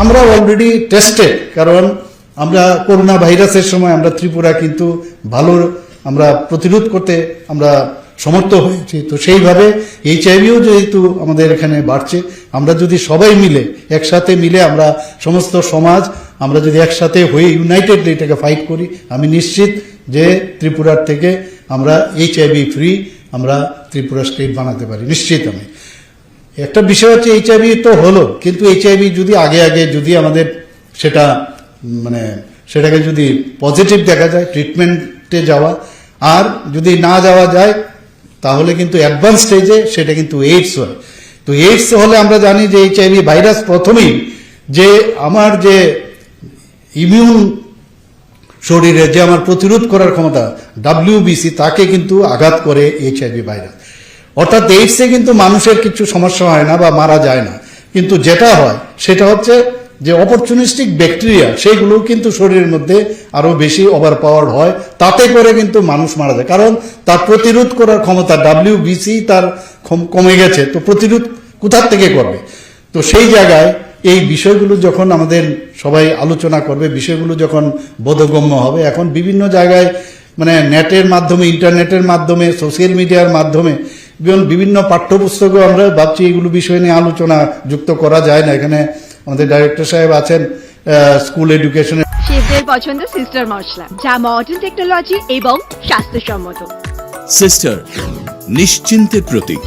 আমরা already tested কারণ আমরা করোনা ভাইরাসের সময় আমরা ত্রিপুরা কিন্তু ভালো আমরা প্রতিরোধ করতে আমরা সমর্থ হয়েছি। তো সেইভাবে এইচআইভিও যেহেতু আমাদের এখানে বাড়ছে, আমরা যদি সবাই মিলে একসাথে মিলে আমরা সমস্ত সমাজ, আমরা যদি একসাথে হয়ে ইউনাইটেড এটাকে ফাইট করি, আমি নিশ্চিত যে ত্রিপুরার থেকে আমরা এইচআইভি ফ্রি আমরা ত্রিপুরা স্টেট বানাতে পারি, নিশ্চিত আমি। একটা বিষয় হচ্ছে এইচআইভি তো হলো, কিন্তু এইচআইভি যদি আগে আগে যদি আমাদের সেটা মানে সেটাকে যদি পজিটিভ দেখা যায় ট্রিটমেন্টে যাওয়া, আর যদি না যাওয়া যায় তাহলে কিন্তু অ্যাডভান্স স্টেজে সেটা কিন্তু এইডস হয়। তো এইডস হলে আমরা জানি যে এইচআইভি ভাইরাস প্রথমেই যে আমার যে ইমিউন শরীরে যে আমার প্রতিরোধ করার ক্ষমতা ডাব্লিউবিসি তাকে কিন্তু আঘাত করে এইচআইভি ভাইরাস অর্থাৎ এইডসে কিন্তু মানুষের কিছু সমস্যা হয় না বা মারা যায় না। কিন্তু যেটা হয় সেটা হচ্ছে যে অপরচুনিস্টিক ব্যাকটেরিয়া সেইগুলো কিন্তু শরীরের মধ্যে আরও বেশি ওভার পাওয়ার হয়। তাতে করে কিন্তু মানুষ মারা যায়। কারণ তার প্রতিরোধ করার ক্ষমতা ডাব্লিউবিসি তার কমে গেছে। তো প্রতিরোধ কোথার থেকে করবে? তো সেই জায়গায় এই বিষয়গুলো যখন আমাদের সবাই আলোচনা করবে, বিষয়গুলো যখন বোধগম্য হবে, এখন বিভিন্ন জায়গায় মানে নেটের মাধ্যমে, ইন্টারনেটের মাধ্যমে, সোশ্যাল মিডিয়ার মাধ্যমে বিভিন্ন- পাঠ্যপুস্তকও আমরা ভাবছি এগুলো বিষয় নিয়ে আলোচনা যুক্ত করা যায় না। এখানে আমাদের ডাইরেক্টর সাহেব আছেন স্কুল এডুকেশনের শেফদের পছন্দ সিস্টার মশলা যা মডার্ন টেকনোলজি এবং স্বাস্থ্যসম্মত। সিস্টার নিশ্চিন্তের প্রতীক।